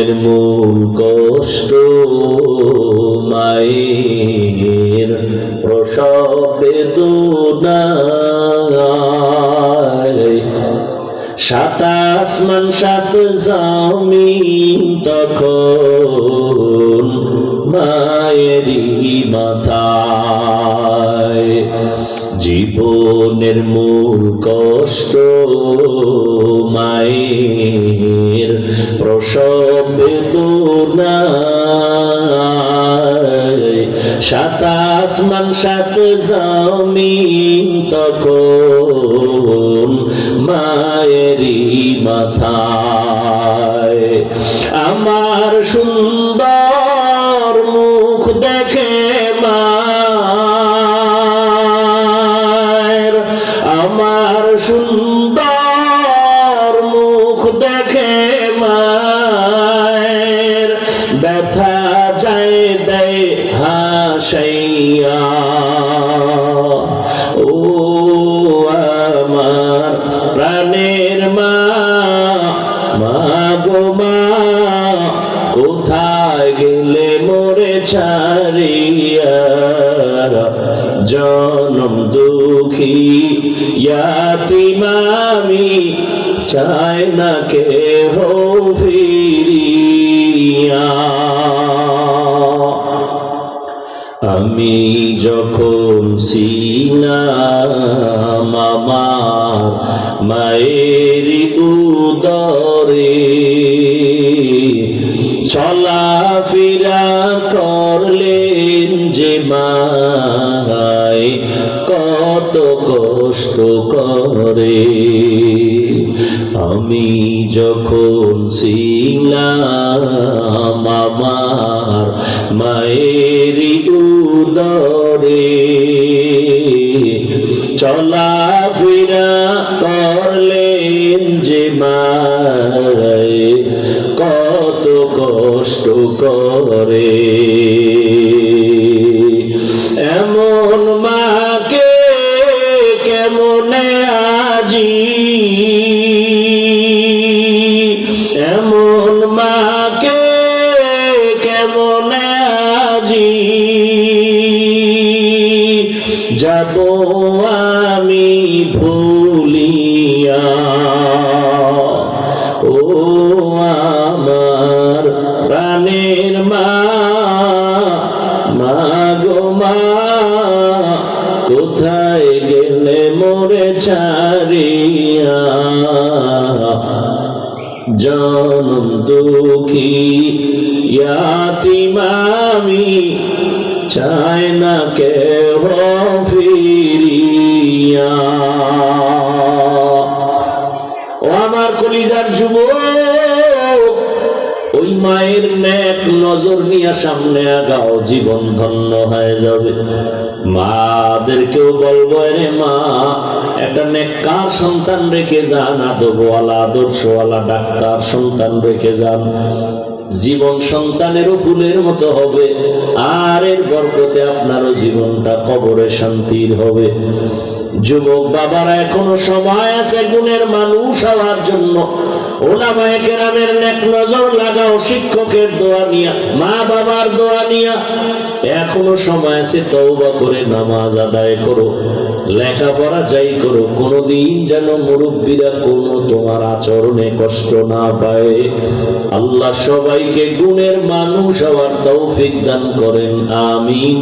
জীবনের মূল কষ্ট, মায়ের প্রসব বেদনায়। সাত আসমান সাত জমিন তখন মায়েরই মাথায়। জীবনের মূল কষ্ট মায়ের প্রসব বেদনায় সাত সাত জমিন তখন মায়েরই মাথায়। আমার সুন্দর মুখ দেখে মায়ের। আমার সুন্দর ব্যথা যায় দেয় হাসাইয়া। ও আমার প্রাণের মা মা গো মা, কোথায় গেলে মোরে ছাড়িয়া? জনম দুঃখী ইয়াতিমামি চায় না কে হো ফিরিয়া। আমি যখন ছিলাম আমার মায়ের উদরে চলাফেরা করলেন যে মায় কত কষ্ট করে। আমি যখন ছিলাম আমার মায়ের উদরে চলাফেরা করে এমন মাকে কেমনে আজি? এমন মাকে কেমনে আজি? যাব আমি ভুলিয়া। কোথায় গেলে মোরে ছাড়িয়া? জনম দুঃখী ইয়াতিমামি চায় না কে ফিরিয়া। ও আমার কলিজার যুবক ওই মায়ের নেক নজর নিয়ে সামনে আগাও, জীবন ধন্য হয়ে যাবে। মাদেরকেও বলব রে মা, একটা নেককার সন্তান রেখে যান, আদবওয়ালা, আদর্শওয়ালা, ডাক্তার সন্তান রেখে যান। জীবন সন্তানেরও ফুলের মতো হবে, আর এর বরকতে আপনারও জীবনটা কবরে শান্তির হবে। যুবক বাবারা, এখনও সময় আছে গুণের মানুষ হওয়ার জন্য। ওলামায়ে কেরামের নেক নজর লাগাও, শিক্ষকের দোয়া নিয়া, মা বাবার দোয়া নিয়া। এখনও সময় আছে, তওবা করে নামাজ আদায় করো। লেখাপড়া যাই করো, কোনোদিন যেন মুরব্বীরা কোনো তোমার আচরণে কষ্ট না পায়। আল্লাহ সবাইকে গুণের মানুষ হওয়ার তৌফিক দান করেন, আমিন।